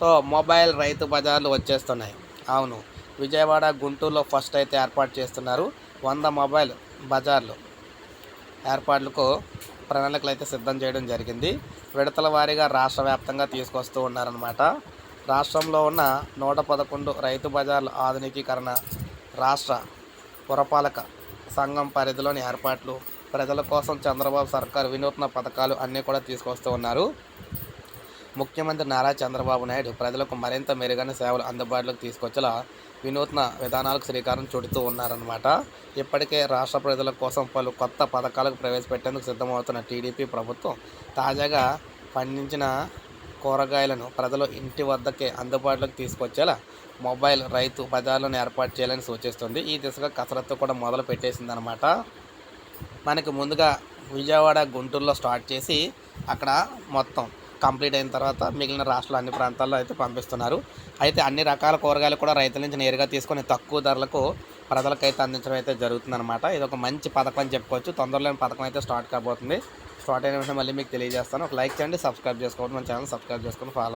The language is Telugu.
సో మొబైల్ రైతు బజార్లు వచ్చేస్తున్నాయి. అవును విజయవాడ గుంటూరులో ఫస్ట్ అయితే ఏర్పాటు చేస్తున్నారు వంద మొబైల్ బజార్లు. ఏర్పాట్లకు ప్రణాళికలు అయితే సిద్ధం చేయడం జరిగింది. విడతల వారీగా రాష్ట్ర వ్యాప్తంగా తీసుకొస్తూ ఉన్నారనమాట రాష్ట్రంలో ఉన్న నూట పదకొండు రైతు బజార్ల ఆధునికీకరణ రాష్ట్ర పురపాలక సంఘం పరిధిలోని ఏర్పాట్లు ప్రజల కోసం చంద్రబాబు సర్కార్ వినూత్న పథకాలు అన్నీ కూడా తీసుకొస్తూ ఉన్నారు. ముఖ్యమంత్రి నారా చంద్రబాబు నాయుడు ప్రజలకు మరింత మెరుగైన సేవలు అందుబాటులోకి తీసుకొచ్చేలా వినూత్న విధానాలకు శ్రీకారం చుడుతూ ఉన్నారన్నమాట. ఇప్పటికే రాష్ట్ర ప్రజల కోసం పలు కొత్త పథకాలకు ప్రవేశపెట్టేందుకు సిద్ధమవుతున్న టీడీపీ ప్రభుత్వం తాజాగా పండించిన కూరగాయలను ప్రజలు ఇంటి వద్దకే అందుబాటులోకి తీసుకొచ్చేలా మొబైల్ రైతు బజార్లను ఏర్పాటు చేయాలని సూచిస్తుంది. ఈ దిశగా కసరత్తు కూడా మొదలు పెట్టేసిందనమాట మనకి ముందుగా విజయవాడ గుంటూరులో స్టార్ట్ చేసి అక్కడ మొత్తం కంప్లీట్ అయిన తర్వాత మిగిలిన రాష్ట్రాల అన్ని ప్రాంతాల్లో అయితే పంపిస్తున్నారు. అయితే అన్ని రకాల కూరగాయలు కూడా రైతుల నుంచి నేరుగా తీసుకొని తక్కువ ధరలకు ప్రజలకైతే అందించడం అయితే జరుగుతుందన్నమాట. ఇది ఒక మంచి పథకం అని చెప్పుకోవచ్చు. తొందరలోని పథకం అయితే స్టార్ట్ కాబోతుంది. స్టార్ట్ అయిన వెంటనే మళ్ళీ మీకు తెలియజేస్తాను. ఒక లైక్ చేయండి సబ్స్క్రైబ్ చేసుకోండి మన ఛానల్ సబ్స్క్రైబ్ చేసుకొని ఫాలో